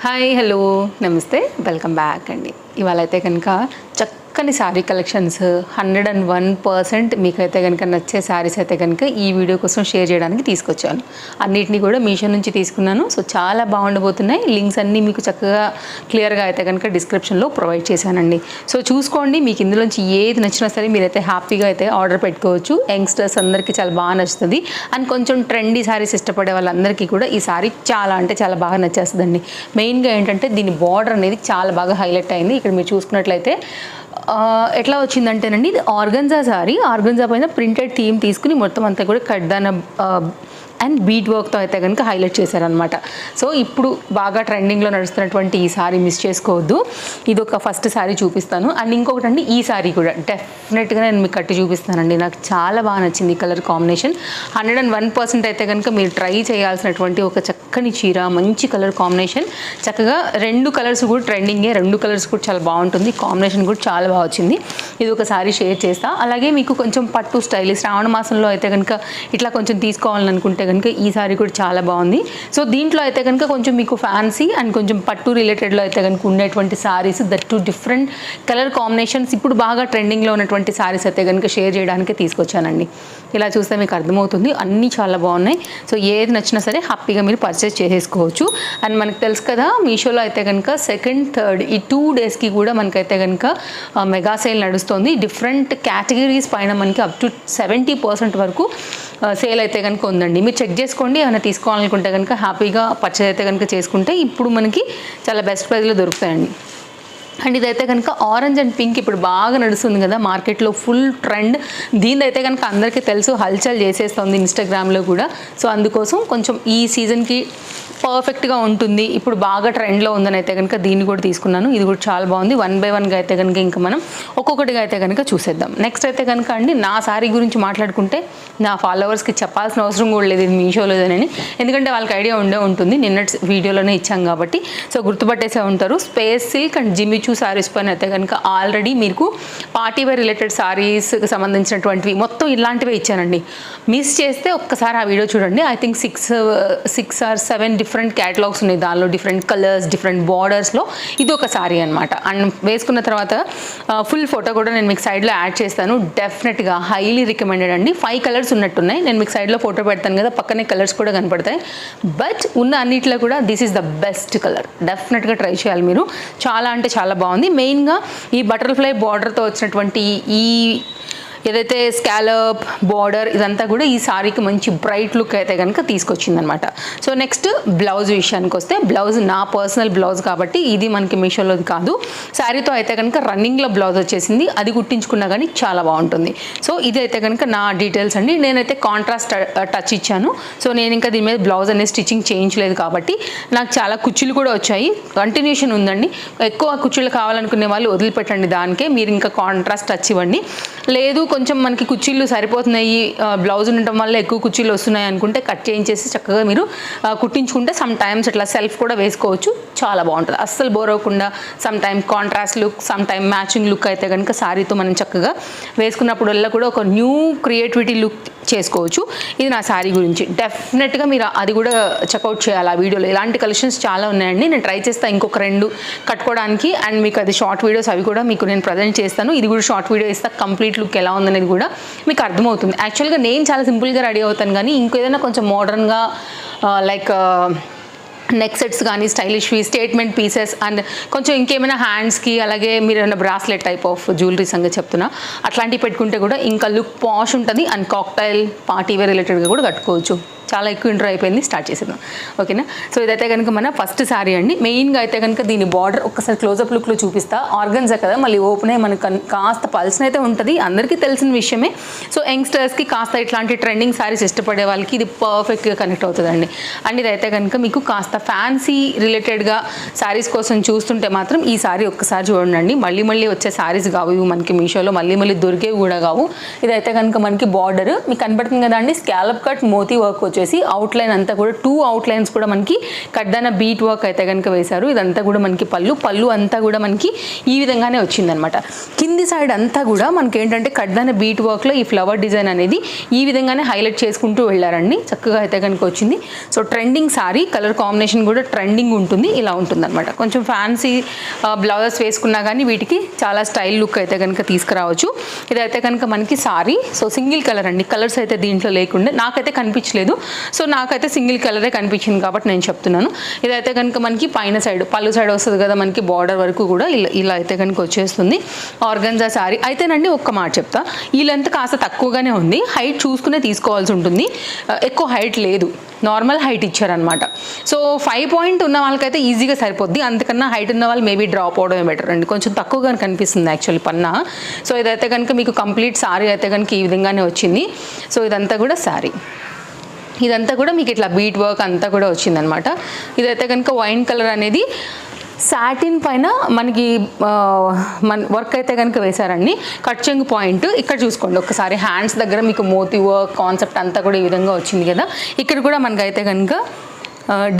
Hi hello. నమస్తే. Welcome back అండి. ఇవాళ అయితే కనుక చక్క చక్కని sari collections hundred and one percent మీకైతే కనుక నచ్చే శారీస్ అయితే కనుక ఈ వీడియో కోసం షేర్ చేయడానికి తీసుకొచ్చాను. అన్నిటిని కూడా మీషో నుంచి తీసుకున్నాను. సో చాలా బాగుండబోతున్నాయి. లింక్స్ అన్నీ మీకు చక్కగా క్లియర్గా అయితే కనుక డిస్క్రిప్షన్లో ప్రొవైడ్ చేశానండి. సో చూసుకోండి. మీకు ఇందులోంచి ఏది నచ్చినా సరే మీరైతే హ్యాపీగా అయితే ఆర్డర్ పెట్టుకోవచ్చు. యంగ్స్టర్స్ అందరికీ చాలా బాగా నచ్చుతుంది. అండ్ కొంచెం ట్రెండీ శారీస్ ఇష్టపడే వాళ్ళందరికీ కూడా ఈ శారీ చాలా అంటే చాలా బాగా నచ్చేస్తుందండి. మెయిన్గా ఏంటంటే దీని బార్డర్ అనేది చాలా బాగా హైలైట్ అయింది. ఇక్కడ మీరు చూసుకున్నట్లయితే ఎట్లా వచ్చిందంటేనండి ఇది ఆర్గన్జా సారీ. ఆర్గన్జా పైన ప్రింటెడ్ థీమ్ తీసుకుని మొత్తం అంతా కూడా కడ్దాన అండ్ బీట్ వర్క్తో అయితే కనుక హైలైట్ చేశారనమాట సో ఇప్పుడు బాగా ట్రెండింగ్లో నడుస్తున్నటువంటి ఈ సారీ మిస్ చేసుకోవద్దు. ఇది ఒక ఫస్ట్ సారీ చూపిస్తాను. అండ్ ఇంకొకటి అండి ఈ సారీ కూడా. డెఫినెట్గా నేను మీకు కట్టి చూపిస్తానండి. నాకు చాలా బాగా నచ్చింది ఈ colour combination. Hundred and one percent అయితే కనుక మీరు ట్రై చేయాల్సినటువంటి ఒక చక్కని చీర మంచి కలర్ కాంబినేషన్. చక్కగా రెండు కలర్స్ కూడా ట్రెండింగే రెండు కలర్స్ కూడా చాలా బాగుంటుంది. కాంబినేషన్ కూడా చాలా బాగా వచ్చింది. ఇది ఒక సారీ షేర్ చేస్తా. అలాగే మీకు కొంచెం పట్టు స్టైల్ శ్రావణ మాసంలో అయితే కనుక ఇట్లా కొంచెం తీసుకోవాలనుకుంటే కనుక ఈ సారీ కూడా చాలా బాగుంది. సో దీంట్లో అయితే కనుక కొంచెం మీకు ఫ్యాన్సీ అండ్ కొంచెం పట్టు రిలేటెడ్లో అయితే కనుక ఉండేటువంటి saris that to different colour combinations ఇప్పుడు బాగా ట్రెండింగ్లో ఉన్నటువంటి సారీస్ అయితే కనుక షేర్ చేయడానికి తీసుకొచ్చానండి. ఇలా చూస్తే మీకు అర్థమవుతుంది. అన్నీ చాలా బాగున్నాయి. సో ఏది నచ్చినా సరే హ్యాపీగా మీరు పర్చేస్ చేసేసుకోవచ్చు. అండ్ మనకు తెలుసు కదా మీషోలో అయితే కనుక సెకండ్ థర్డ్ ఈ టూ డేస్కి కూడా మనకైతే కనుక మెగా సేల్ నడుస్తుంది. డిఫరెంట్ కేటగిరీస్ పైన మనకి అప్ టు సెవెంటీ పర్సెంట్ వరకు సేల్ అయితే కనుక ఉందండి. మీరు చెక్ చేసుకోండి ఏమైనా తీసుకోవాలనుకుంటే కనుక హ్యాపీగా పర్చేజ్ అయితే కనుక చేసుకుంటే ఇప్పుడు మనకి చాలా బెస్ట్ ప్రైస్లో దొరుకుతాయండి. అండ్ ఇదైతే కనుక ఆరెంజ్ అండ్ పింక్ ఇప్పుడు బాగా నడుస్తుంది కదా మార్కెట్లో ఫుల్ ట్రెండ్ దీనిదైతే కనుక అందరికీ తెలుసు హల్చల్ చేసేస్తుంది ఇన్స్టాగ్రామ్లో కూడా. సో అందుకోసం కొంచెం ఈ సీజన్కి పర్ఫెక్ట్గా ఉంటుంది. ఇప్పుడు బాగా ట్రెండ్లో ఉందని అయితే కనుక దీన్ని కూడా తీసుకున్నాను. ఇది కూడా చాలా బాగుంది. వన్ బై వన్గా అయితే కనుక ఇంకా మనం ఒక్కొక్కటిగా అయితే కనుక చూసేద్దాం. నెక్స్ట్ అయితే కనుక అండి నా సారీ గురించి మాట్లాడుకుంటే నా ఫాలోవర్స్కి చెప్పాల్సిన అవసరం కూడా లేదు. ఇది మీషోలోదేనని ఎందుకంటే వాళ్ళకి ఐడియా ఉండే ఉంటుంది. నిన్న వీడియోలోనే ఇచ్చాం కాబట్టి. సో గుర్తుపట్టేసే ఉంటారు. Space silk and Jimmy Choo saris పైన అయితే కనుక ఆల్రెడీ మీకు పార్టీ వేర్ రిలేటెడ్ సారీస్కి సంబంధించినటువంటివి మొత్తం ఇలాంటివే ఇచ్చానండి. మిస్ చేస్తే ఒక్కసారి ఆ వీడియో చూడండి. I think six six or seven different catalogues ఉన్నాయి దానిలో డిఫరెంట్ కలర్స్ డిఫరెంట్ బార్డర్స్లో ఇది ఒక సారీ అనమాట అండ్ వేసుకున్న తర్వాత ఫుల్ ఫోటో కూడా నేను మీకు సైడ్లో యాడ్ చేస్తాను. డెఫినెట్గా హైలీ రికమెండెడ్ అండి. ఫైవ్ కలర్స్ ఉన్నట్టున్నాయి. నేను మీకు సైడ్లో ఫోటో పెడతాను కదా పక్కనే కలర్స్ కూడా కనపడతాయి. బట్ ఉన్న అన్నిట్లో కూడా this is the best colour డెఫినెట్గా ట్రై చేయాలి మీరు. చాలా అంటే చాలా బాగుంది. మెయిన్గా ఈ బటర్ఫ్లై బార్డర్తో వచ్చినటువంటి ఈ ఏదైతే స్కాలప్ బార్డర్ ఇదంతా కూడా ఈ సారీకి మంచి బ్రైట్ లుక్ అయితే కనుక తీసుకొచ్చిందనమాట. సో నెక్స్ట్ బ్లౌజ్ విషయానికి వస్తే బ్లౌజ్ నా పర్సనల్ బ్లౌజ్ కాబట్టి ఇది మనకి మీషోలోది కాదు. శారీతో అయితే కనుక రన్నింగ్లో బ్లౌజ్ వచ్చేసింది. అది కుట్టించుకున్నా కానీ చాలా బాగుంటుంది. సో ఇది అయితే కనుక నా డీటెయిల్స్ అండి. నేనైతే కాంట్రాస్ట్ టచ్ ఇచ్చాను. సో నేను ఇంకా దీని మీద బ్లౌజ్ అనేది స్టిచ్చింగ్ చేయించలేదు కాబట్టి నాకు చాలా కుచ్చులు కూడా వచ్చాయి. కంటిన్యూషన్ ఉందండి. ఎక్కువ కుచ్చులు కావాలనుకునే వాళ్ళు వదిలిపెట్టండి దానికే. మీరు ఇంకా కాంట్రాస్ట్ టచ్ ఇవ్వండి. లేదు కొంచెం మనకి కుర్చీలు సరిపోతున్నాయి బ్లౌజ్ ఉండటం వల్ల ఎక్కువ కుర్చీలు వస్తున్నాయి అనుకుంటే కట్ చేయించేసి చక్కగా మీరు కుట్టించుకుంటే సమ్ టైమ్స్ ఇట్లా సెల్ఫ్ కూడా వేసుకోవచ్చు. చాలా బాగుంటుంది. అస్సలు బోర్ అవ్వకుండా some time contrast look some time matching look అయితే కనుక శారీతో మనం చక్కగా వేసుకున్నప్పుడల్లా కూడా ఒక న్యూ క్రియేటివిటీ లుక్ చేసుకోవచ్చు. ఇది నా శారీ గురించి. డెఫినెట్గా మీరు అది కూడా చెక్అవుట్ చేయాలి ఆ వీడియోలో. ఇలాంటి కలెక్షన్స్ చాలా ఉన్నాయండి. నేను ట్రై చేస్తాను ఇంకొక రెండు కట్టుకోవడానికి. అండ్ మీకు అది షార్ట్ వీడియోస్ అవి కూడా మీకు నేను ప్రజెంట్ చేస్తాను. ఇది కూడా షార్ట్ వీడియో ఇస్తా. కంప్లీట్ లుక్ ఎలా ఉంది ఉందనేది కూడా మీకు అర్థమవుతుంది. యాక్చువల్గా నేను చాలా సింపుల్గా రెడీ అవుతాను కానీ ఇంకేదైనా కొంచెం మోడర్న్గా లైక్ నెక్ సెట్స్ కానీ స్టైలిష్వి స్టేట్మెంట్ పీసెస్ అండ్ కొంచెం ఇంకేమైనా హ్యాండ్స్కి అలాగే మీరు ఏమైనా బ్రాస్లెట్ టైప్ ఆఫ్ జ్యువెలరీస్ సంగతి చెప్తున్నా అట్లాంటివి పెట్టుకుంటే కూడా ఇంకా లుక్ పాష్ ఉంటుంది అండ్ కాక్టైల్ పార్టీవేర్ రిలేటెడ్గా కూడా కట్టుకోవచ్చు. చాలా ఎక్కువ ఇంట్రో అయిపోయింది స్టార్ట్ చేసేద్దాం. ఓకేనా? సో ఇదైతే కనుక మన ఫస్ట్ సారీ అండి. మెయిన్గా అయితే కనుక దీని బార్డర్ ఒక్కసారి క్లోజప్ లుక్లో చూపిస్తా. ఆర్గన్జా కదా మళ్ళీ ఓపెన్ అయ్యి మనకు కాస్త పల్సన్ అయితే ఉంటుంది. అందరికీ తెలిసిన విషయమే. సో యంగ్స్టర్స్కి కాస్త ఇట్లాంటి ట్రెండింగ్ సారీస్ ఇష్టపడే వాళ్ళకి ఇది పర్ఫెక్ట్గా కనెక్ట్ అవుతుందండి. అండ్ ఇదైతే కనుక మీకు కాస్త ఫ్యాన్సీ రిలేటెడ్గా శారీస్ కోసం చూస్తుంటే మాత్రం ఈ సారీ ఒక్కసారి చూడండి మళ్ళీ మళ్ళీ వచ్చే శారీస్ కావు. ఇవి మనకి మీషోలో మళ్ళీ మళ్ళీ దొరికేవి కూడా కావు. ఇదైతే కనుక మనకి బార్డర్ మీకు కనబడుతుంది కదా అండి? స్కాలప్ కట్ మోతీ వర్క్ వచ్చేసి అవుట్లైన్ అంతా కూడా టూ అవుట్లైన్స్ కూడా మనకి కడ్డాన బీట్ వర్క్ అయితే కనుక వేశారు. ఇదంతా కూడా మనకి పళ్ళు. పళ్ళు అంతా కూడా మనకి ఈ విధంగానే వచ్చిందనమాట కింది సైడ్ అంతా కూడా మనకి ఏంటంటే కడ్డాన బీట్ వర్క్లో ఈ ఫ్లవర్ డిజైన్ అనేది ఈ విధంగానే హైలైట్ చేసుకుంటూ వెళ్ళారండి. చక్కగా అయితే కనుక వచ్చింది. So trending sari colour combination కూడా ట్రెండింగ్ ఉంటుంది. ఇలా ఉంటుంది అనమాట కొంచెం ఫ్యాన్సీ బ్లౌజెస్ వేసుకున్నా కానీ వీటికి చాలా స్టైల్ లుక్ అయితే కనుక తీసుకురావచ్చు. ఇదైతే కనుక మనకి సారీ సో సింగిల్ కలర్ అండి. కలర్స్ అయితే దీంట్లో లేకుండా. నాకైతే కనిపించలేదు. సో నాకైతే సింగిల్ కలరే కనిపించింది కాబట్టి నేను చెప్తున్నాను. ఇదైతే కనుక మనకి పైన సైడ్ పళ్ళు సైడ్ వస్తుంది కదా మనకి బార్డర్ వరకు కూడా ఇలా ఇలా అయితే కనుక వచ్చేస్తుంది. ఆర్గన్జా శారీ. అయితేనండి ఒక్క మాట చెప్తా. ఈ లెంత్ కాస్త తక్కువగానే ఉంది. హైట్ చూసుకునే తీసుకోవాల్సి ఉంటుంది. ఎక్కువ హైట్ లేదు. నార్మల్ హైట్ ఇచ్చారనమాట సో ఫైవ్ పాయింట్ ఉన్న వాళ్ళకైతే ఈజీగా సరిపోద్ది. అంతకన్నా హైట్ ఉన్న వాళ్ళు మేబీ డ్రాప్ అవడమే బెటర్. అండి కొంచెం తక్కువగా కనిపిస్తుంది యాక్చువల్లీ పన్నా. సో ఇదైతే కనుక మీకు కంప్లీట్ సారీ అయితే కనుక ఈ విధంగానే వచ్చింది. సో ఇదంతా కూడా సారీ ఇదంతా కూడా మీకు ఇట్లా బీట్ వర్క్ అంతా కూడా వచ్చిందనమాట ఇదైతే కనుక వైన్ కలర్ అనేది సాటిన్ పైన మనకి మన వర్క్ అయితే కనుక వేశారండి. కట్ పాయింట్ ఇక్కడ చూసుకోండి. ఒకసారి హ్యాండ్స్ దగ్గర మీకు మోతి వర్క్ కాన్సెప్ట్ అంతా కూడా ఈ విధంగా వచ్చింది కదా. ఇక్కడ కూడా మనకైతే కనుక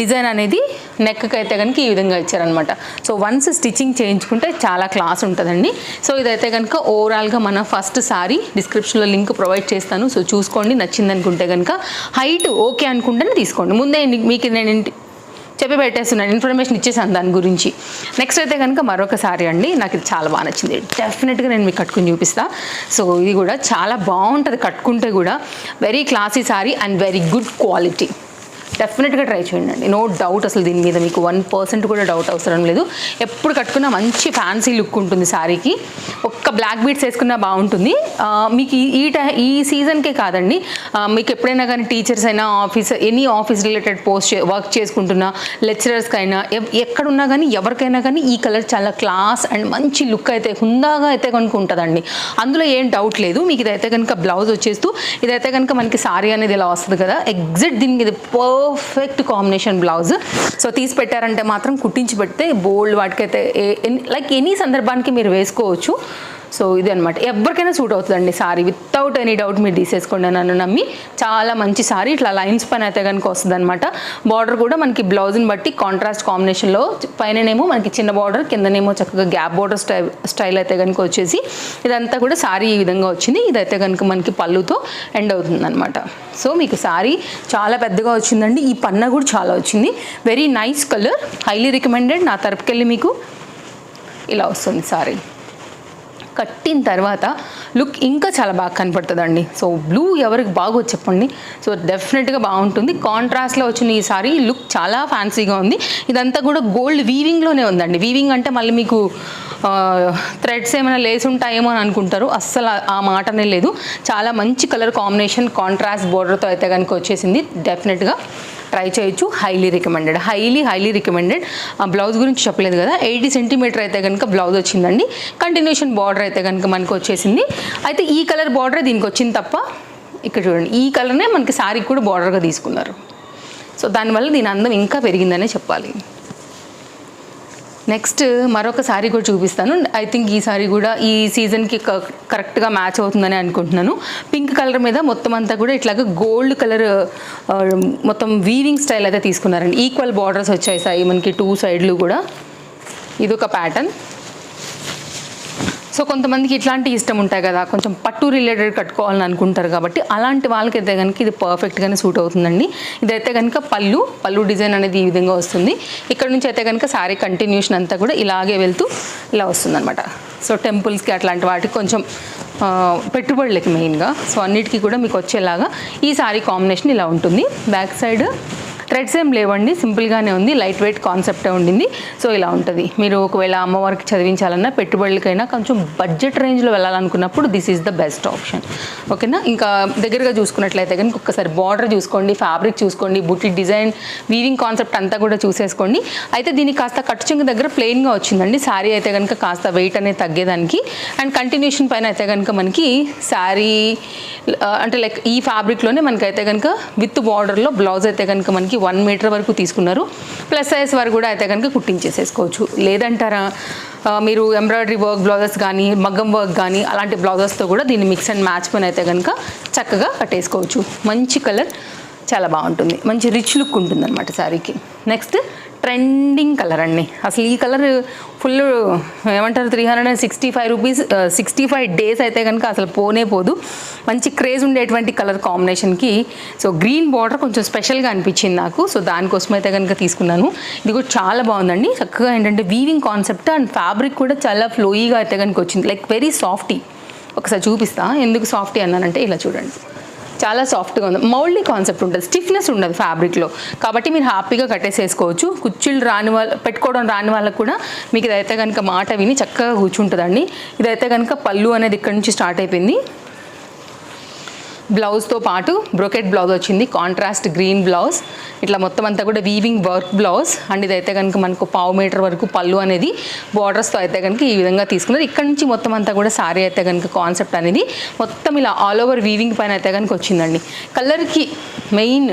డిజైన్ అనేది నెక్కి అయితే కనుక ఈ విధంగా ఇచ్చారనమాట సో వన్స్ స్టిచ్చింగ్ చేయించుకుంటే చాలా క్లాస్ ఉంటుందండి. సో ఇదైతే కనుక ఓవరాల్గా మన ఫస్ట్ సారీ డిస్క్రిప్షన్లో లింక్ ప్రొవైడ్ చేస్తాను. సో చూసుకోండి. నచ్చింది అనుకుంటే కనుక హైట్ ఓకే అనుకుంటేనే తీసుకోండి. ముందే మీకు నేను చెప్పి పెట్టేస్తున్నాను. ఇన్ఫర్మేషన్ ఇచ్చేసాను దాని గురించి. నెక్స్ట్ అయితే కనుక మరొక సారీ అండి. నాకు ఇది చాలా బాగా నచ్చింది. డెఫినెట్గా నేను మీకు కట్టుకుని చూపిస్తా. సో ఇది కూడా చాలా బాగుంటుంది కట్టుకుంటే కూడా. Very classy sari and very good quality. డెఫినెట్గా ట్రై చేయండి. నో డౌట్ అసలు దీని మీద మీకు వన్ పర్సెంట్ కూడా డౌట్ అవసరం లేదు. ఎప్పుడు కట్టుకున్న మంచి ఫ్యాన్సీ లుక్ ఉంటుంది శారీకి ఒక్క బ్లాక్ బీట్స్ వేసుకున్నా బాగుంటుంది. మీకు ఈ- ఈ టై ఈ సీజన్కే కాదండి. మీకు ఎప్పుడైనా కానీ టీచర్స్ అయినా office any office related post work చేసుకుంటున్నా లెక్చరర్స్కి అయినా ఎక్కడున్నా కానీ ఎవరికైనా కానీ ఈ కలర్ చాలా క్లాస్ అండ్ మంచి లుక్ అయితే హుందాగా అయితే కనుక ఉంటుందండి. అందులో ఏం డౌట్ లేదు. మీకు ఇదైతే కనుక బ్లౌజ్ వచ్చేస్తూ ఇదైతే కనుక మనకి సారీ అనేది ఇలా వస్తుంది కదా. ఎగ్జిట్ దీనికి ఇది per perfect combination blouse so తీసి పెట్టారంటే మాత్రం కుట్టించి పెడితే బోల్డ్ వాటికైతే లైక్ ఎనీ సందర్భానికి మీరు వేసుకోవచ్చు. సో ఇది అనమాట ఎవరికైనా సూట్ అవుతుందండి సారీ. వితౌట్ ఎనీ డౌట్ మీరు తీసేసుకోండి నన్ను నమ్మి చాలా మంచి సారీ ఇట్లా లైన్స్ పైన అయితే కనుక వస్తుంది అనమాట బార్డర్ కూడా మనకి బ్లౌజ్ని బట్టి కాంట్రాస్ట్ కాంబినేషన్లో పైననేమో మనకి చిన్న బార్డర్ కిందనేమో చక్కగా గ్యాప్ బార్డర్ స్టైల్ స్టైల్ అయితే కనుక వచ్చేసి ఇదంతా కూడా సారీ ఈ విధంగా వచ్చింది. ఇదైతే కనుక మనకి పళ్ళుతో ఎండ్ అవుతుంది అనమాట సో మీకు సారీ చాలా పెద్దగా వచ్చిందండి. ఈ పన్న కూడా చాలా వచ్చింది. Very nice colour highly recommended నా తరపుకెళ్ళి మీకు ఇలా వస్తుంది సారీ. కట్టిన తర్వాత లుక్ ఇంకా చాలా బాగా కనపడుతుందండి. సో బ్లూ ఎవరికి బాగోదు చెప్పండి. సో డెఫినెట్గా బాగుంటుంది. కాంట్రాస్ట్లో వచ్చిన ఈ సారీ లుక్ చాలా ఫ్యాన్సీగా ఉంది. ఇదంతా కూడా గోల్డ్ వీవింగ్లోనే ఉందండి. వీవింగ్ అంటే మళ్ళీ మీకు థ్రెడ్స్ ఏమైనా లేసి ఉంటాయేమో అని అనుకుంటారు. అస్సలు ఆ మాటనే లేదు. చాలా మంచి కలర్ కాంబినేషన్ కాంట్రాస్ట్ బోర్డర్తో అయితే కనుక వచ్చేసింది. డెఫినెట్గా ట్రై చేయొచ్చు. Highly recommended highly highly recommended blouse గురించి చెప్పలేదు కదా. ఎయిటీ సెంటీమీటర్ అయితే కనుక బ్లౌజ్ వచ్చిందండి. కంటిన్యూషన్ బార్డర్ అయితే కనుక మనకు వచ్చేసింది. అయితే ఈ కలర్ బార్డర్ దీనికి వచ్చింది తప్ప ఇక్కడ చూడండి. ఈ కలర్నే మనకి శారీకి కూడా బార్డర్గా తీసుకున్నారు. సో దానివల్ల దీని అందం ఇంకా పెరిగిందనే చెప్పాలి. నెక్స్ట్ మరొక సారీ కూడా చూపిస్తాను. ఐ థింక్ ఈ సారీ కూడా ఈ సీజన్కి కరెక్ట్గా మ్యాచ్ అవుతుందని అనుకుంటున్నాను. పింక్ కలర్ మీద మొత్తం అంతా కూడా ఇట్లాగా గోల్డ్ కలర్ మొత్తం వీవింగ్ స్టైల్ అయితే తీసుకున్నారండి. ఈక్వల్ బార్డర్స్ వచ్చాయి సాయి మనకి టూ సైడ్లు కూడా. ఇదొక ప్యాటర్న్ సో కొంతమందికి ఇట్లాంటి ఇష్టం ఉంటాయి కదా కొంచెం పట్టు రిలేటెడ్ కట్టుకోవాలని అనుకుంటారు కాబట్టి అలాంటి వాళ్ళకైతే కనుక ఇది పర్ఫెక్ట్గానే సూట్ అవుతుందండి. ఇదైతే కనుక పళ్ళు పళ్ళు డిజైన్ అనేది ఈ విధంగా వస్తుంది. ఇక్కడ నుంచి అయితే కనుక శారీ కంటిన్యూషన్ అంతా కూడా ఇలాగే వెళ్తూ ఇలా వస్తుందన్నమాట. సో టెంపుల్స్కి అట్లాంటి వాటికి కొంచెం పెట్టుబడులకి మెయిన్గా సో అన్నిటికీ కూడా మీకు వచ్చేలాగా ఈ శారీ కాంబినేషన్ ఇలా ఉంటుంది. బ్యాక్ సైడ్ థ్రెడ్స్ ఏం లేవండి సింపుల్గానే ఉంది లైట్ వెయిట్ కాన్సెప్టే ఉండింది. సో ఇలా ఉంటుంది. మీరు ఒకవేళ అమ్మవారికి చదివించాలన్నా పెట్టుబడులకైనా కొంచెం బడ్జెట్ రేంజ్లో వెళ్ళాలనుకున్నప్పుడు this is the best option ఓకేనా? ఇంకా దగ్గరగా చూసుకున్నట్లయితే కనుక ఒక్కసారి బార్డర్ చూసుకోండి ఫ్యాబ్రిక్ చూసుకోండి బుట్టి డిజైన్ వీవింగ్ కాన్సెప్ట్ అంతా కూడా చూసేసుకోండి. అయితే దీనికి కాస్త కట్టుచంగు దగ్గర ప్లెయిన్గా వచ్చిందండి. శారీ అయితే కనుక కాస్త వెయిట్ అనేది తగ్గేదానికి. అండ్ కంటిన్యూషన్ పైన అయితే కనుక మనకి శారీ అంటే లైక్ ఈ ఫ్యాబ్రిక్లోనే మనకైతే కనుక విత్ బార్డర్లో బ్లౌజ్ అయితే కనుక మనకి వన్ మీటర్ వరకు తీసుకున్నారు. ప్లస్ సైజ్ వరకు కూడా అయితే కనుక కుట్టించేసేసుకోవచ్చు. లేదంటారా మీరు ఎంబ్రాయిడరీ వర్క్ బ్లౌజెస్ కానీ మగ్గం వర్క్ కానీ అలాంటి బ్లౌజెస్తో కూడా దీన్ని మిక్స్ అండ్ మ్యాచ్ పని అయితే కనుక చక్కగా కట్టేసుకోవచ్చు. మంచి కలర్ చాలా బాగుంటుంది. మంచి రిచ్ లుక్ ఉంటుంది అనమాట శారీకి నెక్స్ట్ ట్రెండింగ్ కలర్ అండి. అసలు ఈ కలర్ ఫుల్ ఏమంటారు three hundred and sixty five rupees sixty five days అయితే కనుక అసలు పోనే పోదు. మంచి క్రేజ్ ఉండేటువంటి కలర్ కాంబినేషన్కి సో గ్రీన్ బార్డర్ కొంచెం స్పెషల్గా అనిపించింది నాకు. సో దానికోసం అయితే కనుక తీసుకున్నాను. ఇది కూడా చాలా బాగుందండి. చక్కగా ఏంటంటే వీవింగ్ కాన్సెప్ట్ అండ్ ఫ్యాబ్రిక్ కూడా చాలా ఫ్లోయీగా అయితే కనుక వచ్చింది. లైక్ వెరీ సాఫ్టీ ఒకసారి చూపిస్తా. ఎందుకు సాఫ్టీ అన్నానంటే ఇలా చూడండి. చాలా సాఫ్ట్గా ఉంది. మౌల్డీ కాన్సెప్ట్ ఉంటుంది. స్టిఫ్నెస్ ఉండదు ఫ్యాబ్రిక్లో కాబట్టి మీరు హ్యాపీగా కట్టేసేసుకోవచ్చు. కుర్చీలు రాని వాళ్ళ పెట్టుకోవడం రాని వాళ్ళకు కూడా మీకు ఇదైతే కనుక మాట విని చక్కగా కూర్చుంటుందండి. ఇదైతే కనుక పళ్ళు అనేది ఇక్కడ నుంచి స్టార్ట్ అయిపోయింది. బ్లౌజ్తో పాటు బ్రొకెట్ బ్లౌజ్ వచ్చింది. కాంట్రాస్ట్ గ్రీన్ బ్లౌజ్ ఇట్లా మొత్తం అంతా కూడా వీవింగ్ వర్క్ బ్లౌజ్ అండ్ ఇదైతే కనుక మనకు పావు మీటర్ వరకు పళ్ళు అనేది బార్డర్స్తో అయితే కనుక ఈ విధంగా తీసుకున్నారు. ఇక్కడ నుంచి మొత్తం అంతా కూడా సారీ అయితే కనుక కాన్సెప్ట్ అనేది మొత్తం ఇలా ఆల్ ఓవర్ వీవింగ్ పైన అయితే కనుక వచ్చిందండి. కలర్కి మెయిన్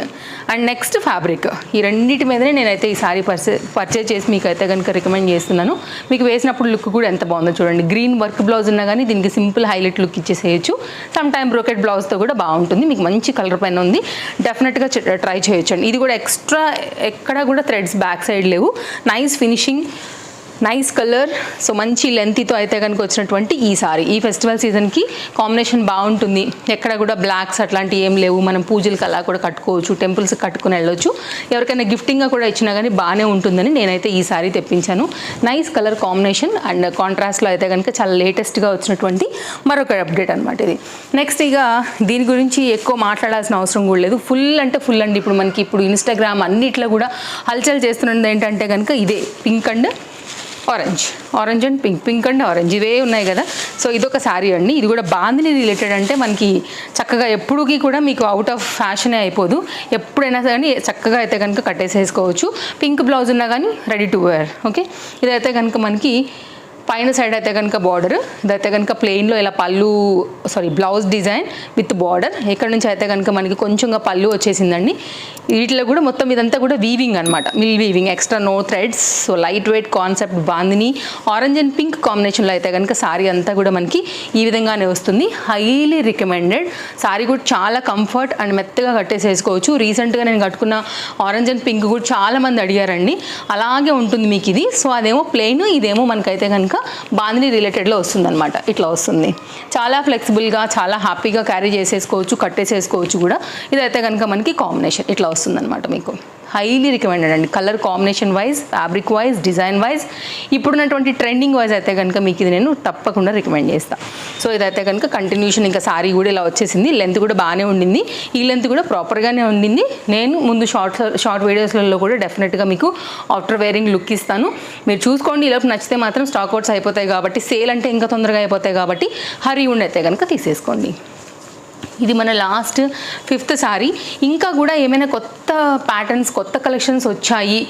అండ్ నెక్స్ట్ ఫ్యాబ్రిక్ ఈ రెండింటి మీదనే నేనైతే ఈ సారీ పర్చే పర్చేజ్ చేసి మీకు అయితే కనుక రికమెండ్ చేస్తున్నాను. మీకు వేసినప్పుడు లుక్ కూడా ఎంత బాగుందో చూడండి. గ్రీన్ వర్క్ బ్లౌజ్ ఉన్నా కానీ దీనికి సింపుల్ హైలైట్ లుక్ ఇచ్చేసేయచ్చు. సమ్ టైమ్ బ్రోకెట్ బ్లౌజ్తో కూడా బాగుంటుంది. మీకు మంచి కలర్ పైన ఉంది. డెఫినెట్గా ట్రై చేయొచ్చండి. ఇది కూడా ఎక్స్ట్రా ఎక్కడ కూడా థ్రెడ్స్ బ్యాక్ సైడ్ లేవు. Nice finishing nice colour so మంచి లెంత్తో అయితే కనుక వచ్చినటువంటి ఈ సారీ ఈ ఫెస్టివల్ సీజన్కి కాంబినేషన్ బాగుంటుంది. ఎక్కడ కూడా బ్లాక్స్ అట్లాంటివి ఏం లేవు. మనం పూజలకు అలా కూడా కట్టుకోవచ్చు టెంపుల్స్ కట్టుకుని వెళ్ళొచ్చు. ఎవరికైనా గిఫ్టింగ్గా కూడా ఇచ్చినా కానీ బాగానే ఉంటుందని నేనైతే ఈ సారీ తెప్పించాను. నైస్ కలర్ కాంబినేషన్ అండ్ కాంట్రాస్ట్లో అయితే కనుక చాలా లేటెస్ట్గా వచ్చినటువంటి మరొక అప్డేట్ అనమాట ఇది. నెక్స్ట్ ఇక దీని గురించి ఎక్కువ మాట్లాడాల్సిన అవసరం కూడా లేదు. ఫుల్ అంటే ఫుల్ అండి. ఇప్పుడు మనకి ఇప్పుడు ఇన్స్టాగ్రామ్ అన్నిట్లో కూడా హల్చల్ చేస్తున్నది ఏంటంటే కనుక ఇదే. Pink and orange orange and pink pink and orange ఇవే ఉన్నాయి కదా. సో ఇదొక శారీ అండి. ఇది కూడా బాందిని రిలేటెడ్ అంటే మనకి చక్కగా ఎప్పుడుకి కూడా మీకు అవుట్ ఆఫ్ ఫ్యాషనే అయిపోదు. ఎప్పుడైనా కానీ చక్కగా అయితే కనుక కట్టేసేసుకోవచ్చు. పింక్ బ్లౌజ్ ఉన్నా కానీ రెడీ టు వేర్ ఓకే ఇదైతే కనుక మనకి పైన సైడ్ అయితే కనుక బార్డర్ ఇదైతే కనుక ప్లెయిన్లో ఇలా పళ్ళు sari blouse design with border ఇక్కడ నుంచి అయితే కనుక మనకి కొంచెంగా పళ్ళు వచ్చేసిందండి. వీటిలో కూడా మొత్తం ఇదంతా కూడా వీవింగ్ అనమాట mill weaving extra no threads so light weight concept bandhani orange and pink కాంబినేషన్లో అయితే కనుక సారీ అంతా కూడా మనకి ఈ విధంగానే వస్తుంది. హైలీ రికమెండెడ్ సారీ కూడా చాలా కంఫర్ట్ అండ్ మెత్తగా కట్టేసేసుకోవచ్చు. రీసెంట్గా నేను కట్టుకున్న ఆరెంజ్ అండ్ పింక్ కూడా చాలా మంది అడిగారండి. అలాగే ఉంటుంది మీకు ఇది. సో అదేమో ప్లెయిన్ ఇదేమో మనకైతే కనుక బాందిని రిలేటెడ్లో వస్తుంది అనమాట ఇట్లా వస్తుంది. చాలా ఫ్లెక్సిబుల్గా చాలా హ్యాపీగా క్యారీ చేసేసుకోవచ్చు కట్టేసేసుకోవచ్చు కూడా. ఇదైతే కనుక మనకి కాంబినేషన్ ఇట్లా వస్తుంది అనమాట మీకు. హైలీ రికమెండెడ్ అండి. Colour combination wise fabric wise design wise ఇప్పుడున్నటువంటి ట్రెండింగ్ వైజ్ అయితే కనుక మీకు ఇది నేను తప్పకుండా రికమెండ్ చేస్తాను సో ఇదైతే కనుక కంటిన్యూషన్ ఇంకా సారీ కూడా ఇలా వచ్చేసింది. లెంత్ కూడా బాగానే ఉండింది. ఈ లెంత్ కూడా ప్రాపర్గానే ఉండింది. నేను ముందు షార్ట్ షార్ట్ వీడియోస్లలో కూడా డెఫినెట్గా మీకు ఆఫ్టర్ వేరింగ్ లుక్ ఇస్తాను. మీరు చూసుకోండి. ఈలోపు నచ్చితే మాత్రం స్టాక్ అవుట్స్ అయిపోతాయి కాబట్టి సేల్ అంటే ఇంకా తొందరగా అయిపోతాయి కాబట్టి హరి ఉండి అయితే కనుక తీసేసుకోండి. ఇది మన లాస్ట్ ఫిఫ్త్ సారీ ఇంకా కూడా ఏమైనా కొత్త ప్యాటర్న్స్ కొత్త కలెక్షన్స్ వచ్చాయి?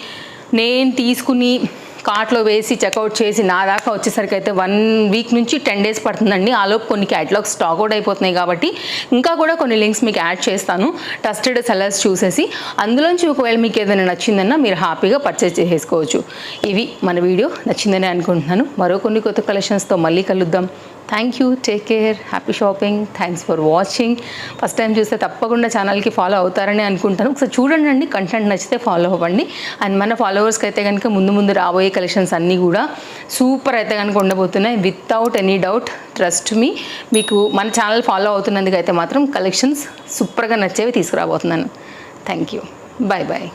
నేను తీసుకుని కార్ట్లో వేసి చెక్అవుట్ చేసి నా దాకా వచ్చేసరికి అయితే వన్ వీక్ నుంచి టెన్ డేస్ పడుతుందండి. ఆలోపు కొన్ని క్యాటలాగ్స్ స్టాక్ అవుట్ అయిపోతున్నాయి కాబట్టి ఇంకా కూడా కొన్ని లింక్స్ మీకు యాడ్ చేస్తాను. ట్రస్టెడ్ సెలర్స్ చూసేసి అందులోంచి ఒకవేళ మీకు ఏదైనా నచ్చిందన్నా మీరు హ్యాపీగా పర్చేస్ చేసుకోవచ్చు. ఇవి మన వీడియో నచ్చిందని అనుకుంటున్నాను. మరో కొన్ని కొత్త కలెక్షన్స్తో మళ్ళీ కలుద్దాం. Thank you take care happy shopping thanks for watching first time చూస్తే తప్పకుండా ఛానల్కి ఫాలో అవుతారని అనుకుంటాను. ఒకసారి చూడండి అండి కంటెంట్ నచ్చితే ఫాలో అవ్వండి. అండ్ మన ఫాలోవర్స్కి అయితే కనుక ముందు ముందు రాబోయే కలెక్షన్స్ అన్నీ కూడా సూపర్ అయితే కనుక ఉండబోతున్నాయి. Without any doubt trust me మీకు మన ఛానల్ ఫాలో అవుతున్నందుకు అయితే మాత్రం కలెక్షన్స్ సూపర్గా నచ్చేవి తీసుకురాబోతున్నాను. Thank you bye bye